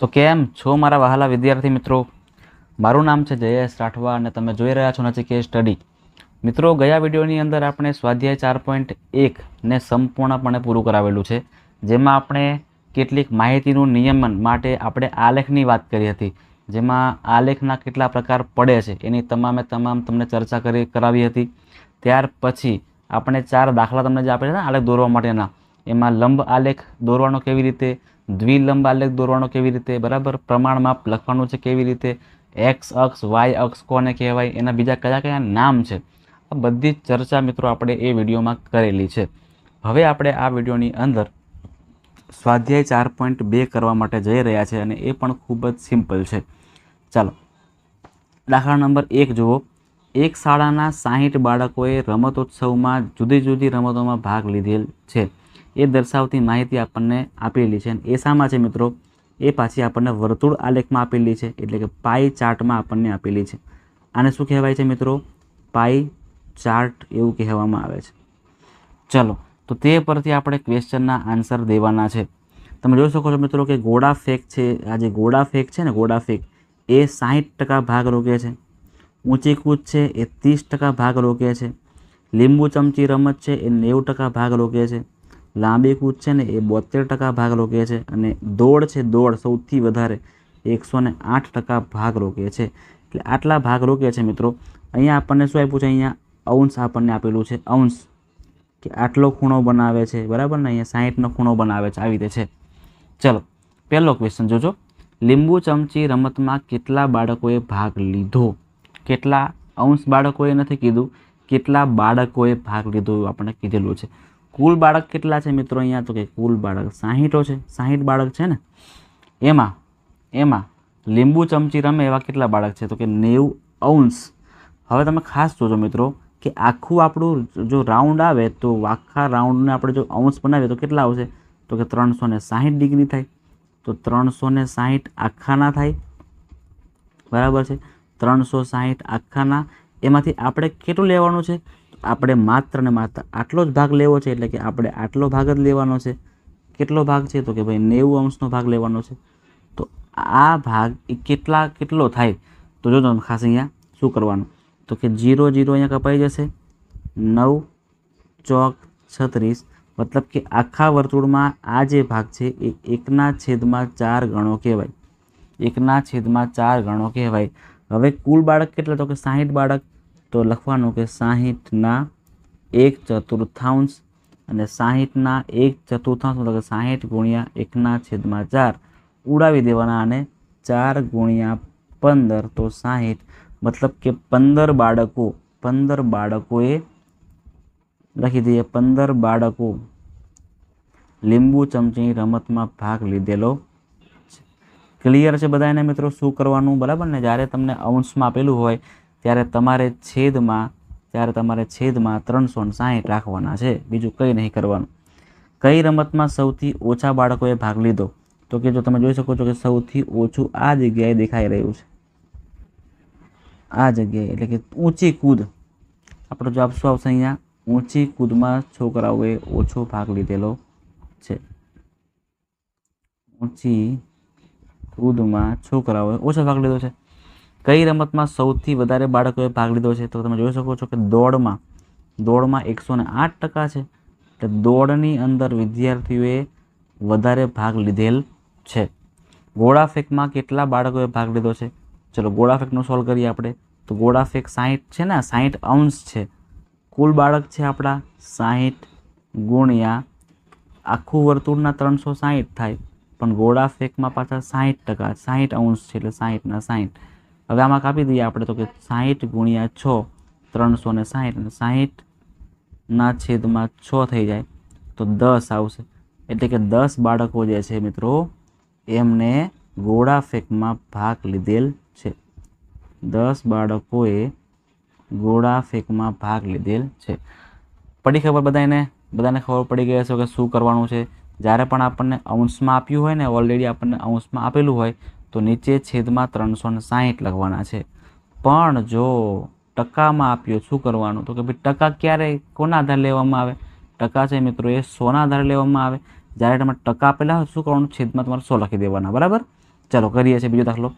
તો કેમ છો મારા વહાલા વિદ્યાર્થી મિત્રો? મારું નામ છે જયેશ રાઠવા અને તમે જોઈ રહ્યા છો નચિકેત સ્ટડી મિત્રો, ગયા વિડીયોની અંદર આપણે સ્વાધ્યાય ચાર પોઈન્ટ એકને સંપૂર્ણપણે પૂરું કરાવેલું છે, જેમાં આપણે કેટલીક માહિતીનું નિયમન માટે આપણે આલેખની વાત કરી હતી, જેમાં આલેખના કેટલા પ્રકાર પડે છે, એની તમામે તમામ તમને ચર્ચા કરી કરાવી હતી. ત્યાર પછી આપણે ચાર દાખલા તમને જે આપેલા આલેખ દોરવા માટેના, એમાં લંબ આલેખ દોરવાનો કેવી રીતે દ્વિલંબ આલેખ દોરવાનો કેવી રીતે? બરાબર? પ્રમાણમાપ લખવાનું છે કેવી રીતે? એક્સ અક્ષ વાય અક્ષ કોને કહેવાય? એના બીજા કયા કયા નામ છે? આ બધી ચર્ચા મિત્રો આપણે એ વિડીયોમાં કરેલી છે. હવે આપણે આ વિડીયોની અંદર સ્વાધ્યાય ચાર પોઈન્ટ બે કરવા માટે જઈ રહ્યા છે અને એ પણ ખૂબ જ સિમ્પલ છે. ચાલો. દાખલા નંબર એક જુઓ. એક શાળાના સાહીઠ બાળકોએ રમતોત્સવમાં જુદી જુદી રમતોમાં ભાગ લીધેલ છે. એ દર્શાવતી માહિતી આપણને આપેલી છે. એ શામાં છે મિત્રો? એ પાછી આપણને વર્તુળ આલેખમાં આપેલી છે. એટલે કે પાઈ ચાર્ટમાં આપણને આપેલી છે. આને શું કહેવાય છે મિત્રો? પાઈ ચાર્ટ એવું કહેવામાં આવે છે. ચલો, તો તે પરથી આપણે ક્વેશ્ચનના આન્સર દેવાના છે. તમે જોઈ શકો છો મિત્રો કે ગોળા ફેક છે, આ જે ગોળા ફેક છે ને ગોળા ફેક, એ સાહીઠ ટકા ભાગ રોકે છે. ઊંચી કૂદ છે, એ ત્રીસ ટકા ભાગ રોકે છે. લીંબુ ચમચી રમત છે, એ નેવું ટકા ભાગ રોકે છે. લાંબી કૂદ છે ને એ બોતેર ટકા ભાગ રોકે છે અને દોડ છે દોડ સૌથી વધારે એકસો ને આઠ ટકા ભાગ રોકે છે. એટલે આટલા ભાગ રોકે છે મિત્રો. અહીંયા આપણને શું આપ્યું છે? અહીંયા અંશ આપણને આપેલું છે. અંશ કે આટલો ખૂણો બનાવે છે. બરાબર ને? અહીંયા સાહીઠનો ખૂણો બનાવે છે. આવી રીતે છે. ચલો, પહેલો ક્વેશ્ચન જોજો. લીંબુ ચમચી રમતમાં કેટલા બાળકોએ ભાગ લીધો? કેટલા અંશ બાળકોએ નથી કીધું. કેટલા બાળકોએ ભાગ લીધો એવું આપણને કીધેલું છે. કુલ બાળક કેટલા છે મિત્રો અહીંયા? તો કે કુલ બાળક સાહીઠો છે. સાહીઠ બાળક છે ને? એમાં એમાં લીંબુ ચમચી રમે એવા કેટલા બાળક છે? તો કે નેવું અંશ હવે તમે ખાસ જોજો મિત્રો કે આખું આપણું જો રાઉન્ડ આવે તો આખા રાઉન્ડને આપણે જો અંશ બનાવીએ તો કેટલા આવશે? તો કે ત્રણસો ને સાહીઠ ડિગ્રી થાય. તો ત્રણસો ને આખાના થાય. બરાબર છે? ત્રણસો સાહીઠ આખાના. એમાંથી આપણે કેટલું લેવાનું છે? આપણે માત્ર ને માત્ર આટલો જ ભાગ લેવો છે, એટલે કે આપણે આટલો ભાગ જ લેવાનો છે. કેટલો ભાગ છે? તો કે ભાઈ નેવું અંશનો ભાગ લેવાનો છે. તો આ ભાગ એ કેટલા, કેટલો થાય? તો જો તમે ખાસ અહીંયા શું કરવાનું? તો કે જીરો જીરો અહીંયા કપાઈ જશે. નવ, ચોક, છત્રીસ. મતલબ કે આખા વર્તુળમાં આ જે ભાગ છે એ એકના છેદમાં ચાર ગણો કહેવાય. એકના છેદમાં ચાર ગણો કહેવાય. હવે કુલ બાળક કેટલા? તો કે સાહીઠ બાળક. તો લખવાનું કે સાહીઠના એક ચતુર્થાંશ અને સાહીઠના એક ચતુર્થાંશ મતલબ કે સાહીઠ ગુણ્યા એકના છેદમાં ચાર ઉડાવી દેવાના અને ચાર ગુણ્યા પંદર તો સાહીઠ મતલબ કે પંદર બાળકો, પંદર બાળકોએ લખી દઈએ પંદર બાળકો લીંબુ ચમચી રમતમાં ભાગ લીધેલો ક્લિયર છે બધાને મિત્રો? શું કરવાનું? બરાબર ને? જ્યારે તમને અંશમાં આપેલું હોય ત્યારે તમારે છેદમાં, ત્યારે તમારે છેદમાં ત્રણસો સાહીઠ રાખવાના છે. બીજું કંઈ નહીં કરવાનું. કઈ રમતમાં સૌથી ઓછા બાળકોએ ભાગ લીધો? તો કે જો તમે જોઈ શકો છો કે સૌથી ઓછું આ જગ્યાએ દેખાઈ રહ્યું છે. આ જગ્યાએ, એટલે કે ઊંચી કૂદ. આપણો જવાબ શું આવશે અહીંયા? ઊંચી કૂદમાં છોકરાઓએ ઓછો ભાગ લીધેલો છે. ઊંચી કૂદમાં છોકરાઓએ ઓછો ભાગ લીધો છે. કઈ રમતમાં સૌથી વધારે બાળકોએ ભાગ લીધો છે તો તમે જોઈ શકો છો કે દોડમાં દોડમાં એકસો આઠ ટકા છે. એટલે દોડની અંદર વિદ્યાર્થીઓએ વધારે ભાગ લીધેલ છે. ગોળા ફેંકમાં કેટલા બાળકોએ ભાગ લીધો છે? ચલો ગોળા ફેંકનું સોલ્વ કરીએ આપણે. તો ગોળા ફેંક સાહીઠ છે ને સાહીઠ અંશ છે. કુલ બાળક છે આપણા સાહીઠ ગુણ્યા આખું વર્તુળના ત્રણસો સાહીઠ થાય. પણ ગોળા ફેંકમાં પાછા સાહીઠ ટકા સાહીઠ અંશ છે એટલે સાહીઠના સાહીઠ હવે આમાં કાપી દઈએ આપણે તો કે સાહીઠ ગુણ્યા છ, ત્રણસો ને સાહીઠ અને સાહીઠના છેદમાં છ થઈ જાય તો દસ આવશે. એટલે કે દસ બાળકો જે છે મિત્રો, એમને ગોળા ફેંકમાં ભાગ લીધેલ છે. દસ બાળકોએ ગોળા ફેંકમાં ભાગ લીધેલ છે. પડી ખબર બધાને બધાને ખબર પડી ગઈ હશે કે શું કરવાનું છે? જ્યારે પણ આપણને અંશમાં આપ્યું હોય ને ઓલરેડી આપણને અંશમાં આપેલું હોય તો નીચે છેદમાં ત્રણસો ને સાહીઠ લખવાના છે. પણ જો ટકામાં આપ્યો શું કરવાનું? તો કે ભાઈ, ટકા ક્યારે કોના આધારે લેવામાં આવે? ટકા છે મિત્રો, એ સોના આધારે લેવામાં આવે. જ્યારે તમે ટકા હોય, શું કરવાનું? છેદમાં તમારે સો લખી દેવાના, બરાબર? ચાલો, કરીએ છીએ બીજો દાખલો.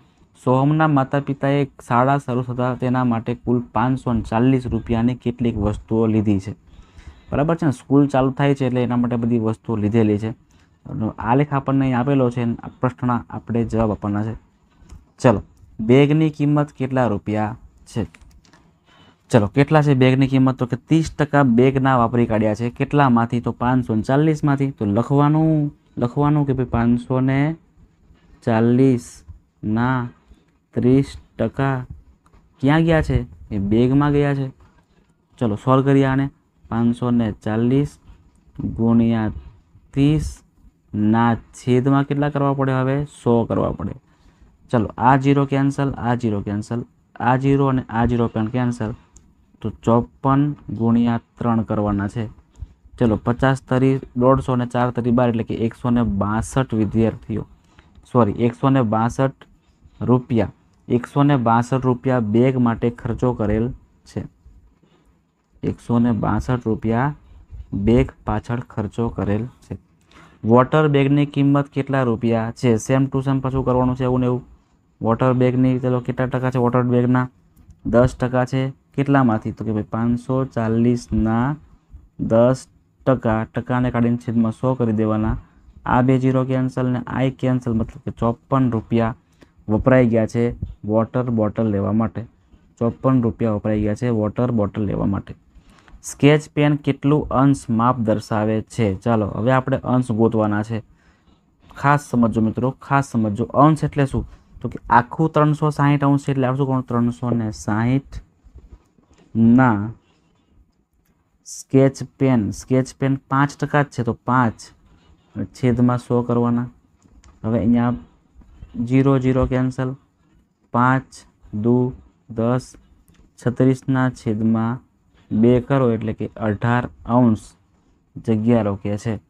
સોહમના માતા પિતાએ શાળા શરૂ થતાં તેના માટે કુલ પાંચસો ચાલીસ રૂપિયાની કેટલીક વસ્તુઓ લીધી છે. બરાબર છે ને? સ્કૂલ ચાલુ થાય છે એટલે એના માટે બધી વસ્તુઓ લીધેલી છે. અને લેખ આપણને અહીં આપેલો છે આ પ્રશ્ન આપણે જવાબ આપવાના છે. ચલો, બેગની કિંમત કેટલા રૂપિયા છે? ચલો, કેટલા છે બેગની કિંમત? તો કે ત્રીસ ટકા બેગના વાપરી કાઢ્યા છે. કેટલામાંથી? તો પાંચસો ને ચાલીસમાંથી. તો લખવાનું લખવાનું કે ભાઈ પાંચસો ને ચાલીસના ત્રીસ ટકા ક્યાં ગયા છે? એ બેગમાં ગયા છે. ચલો, સોલ્વ કરીએ આને. પાંચસો ને ચાલીસ ગુણ્યા ત્રીસ ના છેદમાં કેટલા કરવા પડે હવે? સો કરવા પડે. ચલો, આ જીરો કેન્સલ આ જીરો કેન્સલ આ જીરો અને આ જીરો પણ કેન્સલ તો ચોપન ગુણ્યા ત્રણ કરવાના છે. ચલો, પચાસ તરી દોઢસો ને ચાર તરી બાર એટલે કે એકસો ને બાસઠ વિદ્યાર્થીઓ. સોરી એકસો ને બાસઠ રૂપિયા. એકસો ને બાસઠ રૂપિયા બેગ માટે ખર્ચો કરેલ છે. એકસો ને બાસઠ રૂપિયા બેગ પાછળ ખર્ચો કરેલ છે. વોટર બેગની કિંમત કેટલા રૂપિયા છે? સેમ ટુ સેમ પાછું કરવાનું છે એવું ને એવું. વોટર બેગની ચલો કેટલા ટકા છે વોટર બેગના? દસ ટકા છે. કેટલામાંથી? તો કે ભાઈ પાંચસો ચાલીસના દસ ટકા. ટકાને કાઢીને છેદમાં સો કરી દેવાના. આ બે જીરો કેન્સલ ને આ કેન્સલ મતલબ કે ચોપન રૂપિયા વપરાઈ ગયા છે વોટર બોટલ લેવા માટે. ચોપન રૂપિયા વપરાઈ ગયા છે વોટર બોટલ લેવા માટે. સ્કેચ પેન કેટલું અંશ માપ દર્શાવે છે? ચાલો, હવે આપણે અંશ ગોતવાના છે. ખાસ સમજો મિત્રો, ખાસ સમજો અંશ એટલે શું? તો કે આખું ત્રણસો સાહીઠ અંશ એટલે આવશું કોણ? ત્રણસો ને સાહીઠ ના સ્કેચ પેન. સ્કેચ પેન પાંચ ટકા જ છે, તો પાંચ. છેદમાં સો કરવાના. હવે અહીંયા જીરો જીરો કેન્સલ. પાંચ, દુ, દસ, છત્રીસના છેદમાં બે કરો એટલે કે અઢાર અંશ જગ્યા રોકે છે.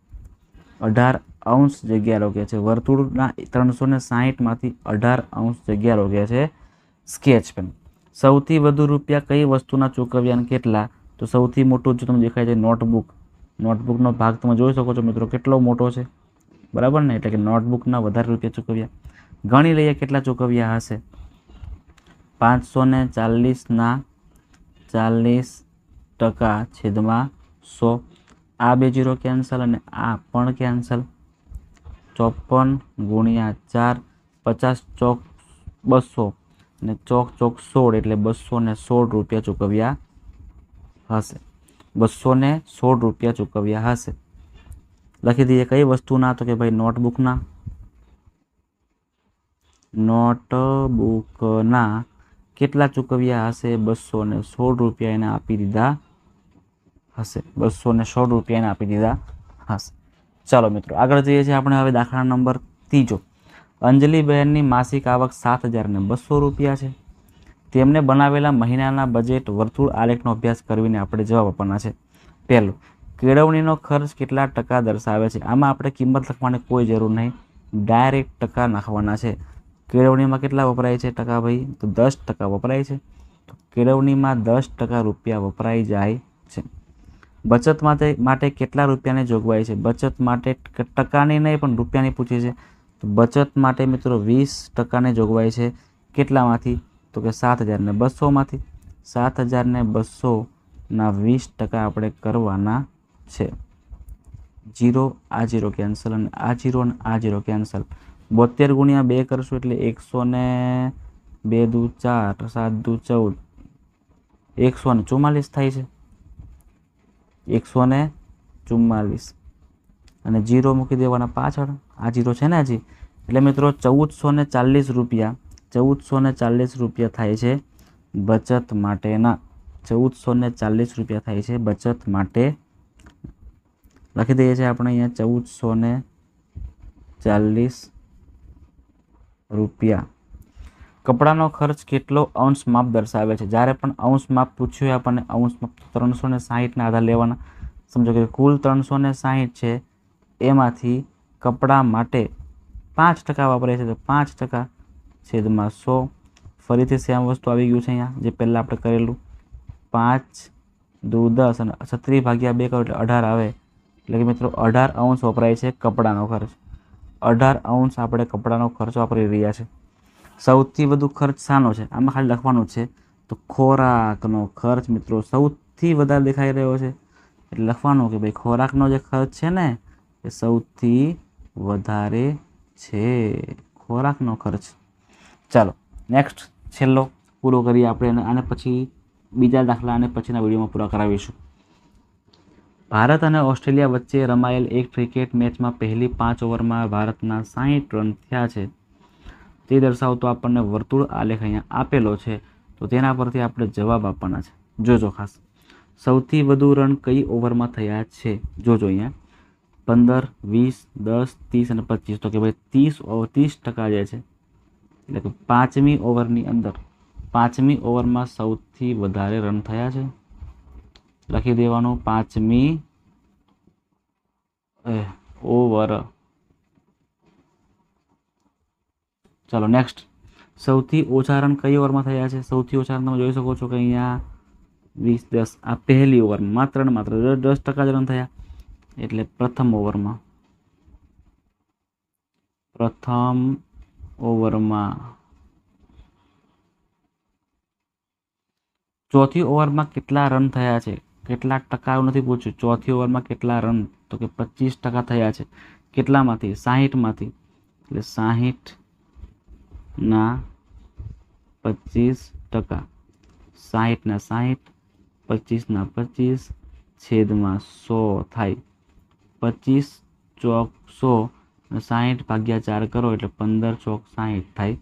અઢાર અંશ જગ્યા રોકે છે. વર્તુળના ત્રણસો ને સાહીઠમાંથી અઢાર અંશ જગ્યા રોકે છે. Sketch pen. સૌથી વધુ રૂપિયા કઈ વસ્તુના ચૂકવ્યાને કેટલા? તો સૌથી મોટું જો તમને દેખાય છે નોટબુક. નોટબુકનો ભાગ તમે જોઈ શકો છો મિત્રો કેટલો મોટો છે. બરાબર ને? એટલે કે નોટબુકના વધારે રૂપિયા ચૂકવ્યા. ગણી લઈએ કેટલા ચૂકવ્યા હશે? પાંચસો ને ચાલીસના ચાલીસ ટકા છેદમાં સો. આ બે જીરો કેન્સલ અને આ પણ કેન્સલ ચોપન ગુણ્યા ચાર, પચાસ ચોક બસો ને ચોક ચોક સોળ એટલે બસો ને સોળ રૂપિયા ચૂકવ્યા હશે. બસો ને સોળ રૂપિયા ચૂકવ્યા હશે. લખી દઈએ કઈ વસ્તુના તો કે ભાઈ નોટબુકના? નોટબુકના કેટલા ચૂકવ્યા હશે? બસો ને સોળ રૂપિયા એને આપી દીધા હશે. બસો ને સોળ રૂપિયા આપી દીધા. હશે. ચાલો મિત્રો, આગળ જઈએ છીએ આપણે હવે દાખલા નંબર ત્રીજો. અંજલિબહેનની માસિક આવક સાત હજારને બસો રૂપિયા છે. તેમને બનાવેલા મહિનાના બજેટ વર્તુળ આલેખનો અભ્યાસ કરીને આપણે જવાબ આપવાના છે. પહેલું, કેળવણીનો ખર્ચ કેટલા ટકા દર્શાવે છે? આમાં આપણે કિંમત લખવાની કોઈ જરૂર નહીં. ડાયરેક્ટ ટકા નાખવાના છે. કેળવણીમાં કેટલા વપરાય છે ટકા ભાઈ? તો દસ ટકા વપરાય છે. કેળવણીમાં દસ ટકા રૂપિયા વપરાઈ જાય છે. બચત માટે માટે કેટલા રૂપિયાની જોગવાઈ છે? બચત માટે ટકાની નહીં, પણ રૂપિયાની પૂછે છે. તો બચત માટે મિત્રો વીસ ટકાની જોગવાઈ છે. કેટલામાંથી? તો કે સાત હજારને બસોમાંથી. સાત હજારને બસોના વીસ ટકા આપણે કરવાના છે. જીરો, આ જીરો કેન્સલ અને આ જીરો અને આ જીરો કેન્સલ. બોતેર ગુણ્યા બે કરશું એટલે એકસો ને બે દુ ચાર, સાત દુ ચૌદ. એકસો ને ચુમ્માલીસ થાય છે. એકસો ને ચુમ્માલીસ. અને જીરો મૂકી દેવાના પાછળ, આ જીરો છે ને હજી? એટલે મિત્રો ચૌદસો ને ચાલીસ રૂપિયા ચૌદસો ને ચાલીસ રૂપિયા થાય છે બચત માટેના. ચૌદસો ને ચાલીસ રૂપિયા થાય છે બચત માટે. લખી દઈએ છીએ આપણે અહીંયા ચૌદસો ને ચાલીસ રૂપિયા. કપડાનો ખર્ચ કેટલો અંશ માપ દર્શાવે છે? જ્યારે પણ અંશ માપ પૂછ્યું આપણને અંશ માપ ત્રણસો ને સાહીઠના આધાર લેવાના. સમજો કે કુલ ત્રણસો ને સાહીઠ છે, એમાંથી કપડાં માટે પાંચ ટકા વાપરે છે, તો પાંચ ટકા છેદમાં સો. ફરીથી સેમ વસ્તુ આવી ગયું છે અહીંયા, જે પહેલાં આપણે કરેલું. પાંચ દુ દસ અને છત્રીસ ભાગ્યા બે કરો એટલે અઢાર આવે. એટલે કે મિત્રો, અઢાર અંશ વપરાય છે કપડાનો ખર્ચ. અઢાર અંશ આપણે કપડાનો ખર્ચ વાપરી રહ્યા છે. સૌથી વધુ ખર્ચ શાનો છે? આમાં ખાલી લખવાનું છે. તો ખોરાકનો ખર્ચ મિત્રો સૌથી વધારે દેખાઈ રહ્યો છે. એટલે લખવાનું કે ભાઈ ખોરાકનો જે ખર્ચ છે ને, એ સૌથી વધારે છે. ખોરાકનો ખર્ચ. ચાલો નેક્સ્ટ છેલ્લો પૂરો કરીએ આપણે અને પછી બીજા દાખલા અને પછીના વિડીયોમાં પૂરા કરાવીશું. ભારત અને ઓસ્ટ્રેલિયા વચ્ચે રમાયેલ એક ક્રિકેટ મેચમાં પહેલી પાંચ ઓવરમાં ભારતના સાહીઠ રન થયા છે. તે દર્શાવતો આપણને વર્તુળ આલેખ અહીંયા આપેલો છે, તો તેના પરથી આપણે જવાબ આપવાના છે. જોજો ખાસ. સૌથી વધુ રન કઈ ઓવરમાં થયા છે? જોજો અહીંયા. પંદર, વીસ, દસ, ત્રીસ અને પચીસ. તો કે ભાઈ ત્રીસ ત્રીસ ટકા જે છે, એટલે કે પાંચમી ઓવરની અંદર, પાંચમી ઓવરમાં સૌથી વધારે રન થયા છે. લખી દેવાનું, પાંચમી ઓવર ચાલો નેક્સ્ટ સૌથી ઓછા રન કઈ ઓવરમાં થયા છે? સૌથી ઓછા રન તમે જોઈ શકો છો કે અહીંયા વીસ, દસ, આ પહેલી ઓવરમાં માત્ર ને માત્ર દસ ટકા જ રન થયા. એટલે પ્રથમ ઓવરમાં પ્રથમ ઓવરમાં ચોથી ઓવરમાં કેટલા રન થયા છે? કેટલા ટકા એવું નથી પૂછ્યું. ચોથી ઓવરમાં કેટલા રન તો કે પચીસ ટકા થયા છે. કેટલામાંથી? સાહીઠમાંથી. એટલે સાહીઠ ના, પચીસ ટકા. સાહીઠના સાહીઠ પચીસના પચીસ, છેદમાં સો થાય. પચીસ ચોક સો સાહીઠ ભાગ્યા ચાર કરો એટલે પંદર ચોક સાહીઠ થાય.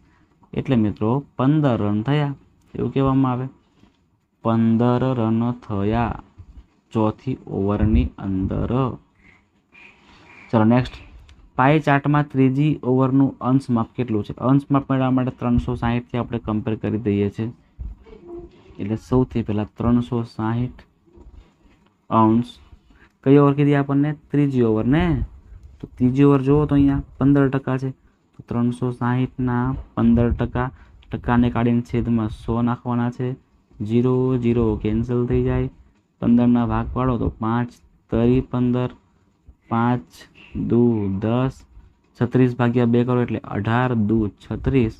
એટલે મિત્રો, પંદર રન થયા. એવું કહેવામાં આવે. પંદર રન થયા. ચોથી ઓવરની અંદર. ચલો નેક્સ્ટ પાઈ ચાર્ટમાં ત્રીજી ઓવરનું અંશ માપ કેટલું છે? અંશ માપ મેળવવા માટે ત્રણસો સાહીઠથી આપણે કમ્પેર કરી દઈએ છીએ. એટલે સૌથી પહેલાં ત્રણસો સાહીઠ અંશ. કઈ ઓવર કીધી આપણને? ત્રીજી ઓવર ને? તો ત્રીજી ઓવર જુઓ તો અહીંયા પંદર ટકા છે. તો ત્રણસો સાહીઠના પંદર ટકા. ટકાને કાઢીને છેદમાં સો નાખવાના છે. જીરો જીરો કેન્સલ થઈ જાય. પંદરના ભાગ પાડો તો પાંચ, તરી પંદર પાંચ, દુ, દસ, છત્રીસ ભાગ્યા બે કરો એટલે અઢાર, દુ, છત્રીસ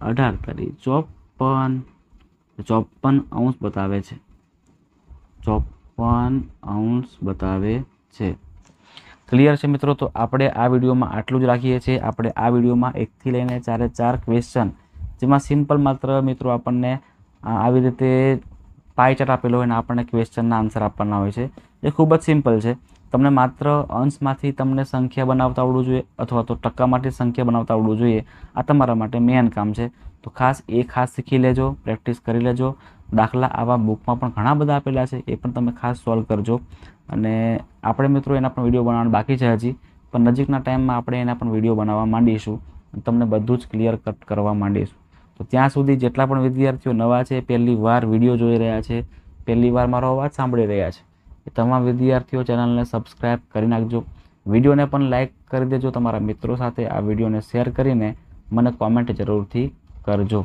અઢાર તરી ચોપન. ચોપન અંશ બતાવે છે. ચોપન અંશ બતાવે છે. ક્લિયર છે મિત્રો? તો આપણે આ વિડીયોમાં આટલું જ રાખીએ છીએ. આપણે આ વિડીયોમાં એકથી લઈને ચારે ચાર ક્વેશ્ચન જેમાં સિમ્પલ માત્ર મિત્રો આપણને આવી રીતે પાઈ આપેલો હોય અને આપણને ક્વેશ્ચનના આન્સર આપવાના હોય છે. એ ખૂબ જ સિમ્પલ છે. તમને માત્ર અંશમાંથી તમને સંખ્યા બનાવતા આવડવું જોઈએ અથવા તો ટકામાંથી સંખ્યા બનાવતા આવડવું જોઈએ. આ તમારા માટે મેન કામ છે. તો ખાસ એ ખાસ શીખી લેજો પ્રેક્ટિસ કરી લેજો. દાખલા આવા બુકમાં પણ ઘણા બધા આપેલા છે, એ પણ તમે ખાસ સોલ્વ કરજો. અને આપણે મિત્રો એના પણ વીડિયો બનાવવાનું બાકી છે હજી, પણ નજીકના ટાઈમમાં આપણે એના પણ વીડિયો બનાવવા માંડીશું. તમને બધું જ ક્લિયર કટ કરવા માંડીશું. તો ત્યાં સુધી જેટલા પણ વિદ્યાર્થીઓ નવા છે, પહેલી વાર વીડિયો જોઈ રહ્યા છે, પહેલી વાર મારો અવાજ સાંભળી રહ્યા છે. એ તમામ વિદ્યાર્થીઓ ચેનલને સબસ્ક્રાઈબ કરી નાખજો. વિડીયોને પણ લાઇક કરી દેજો તમારા મિત્રો સાથે આ વિડીયોને શેર કરીને મને કોમેન્ટ જરૂરથી કરજો.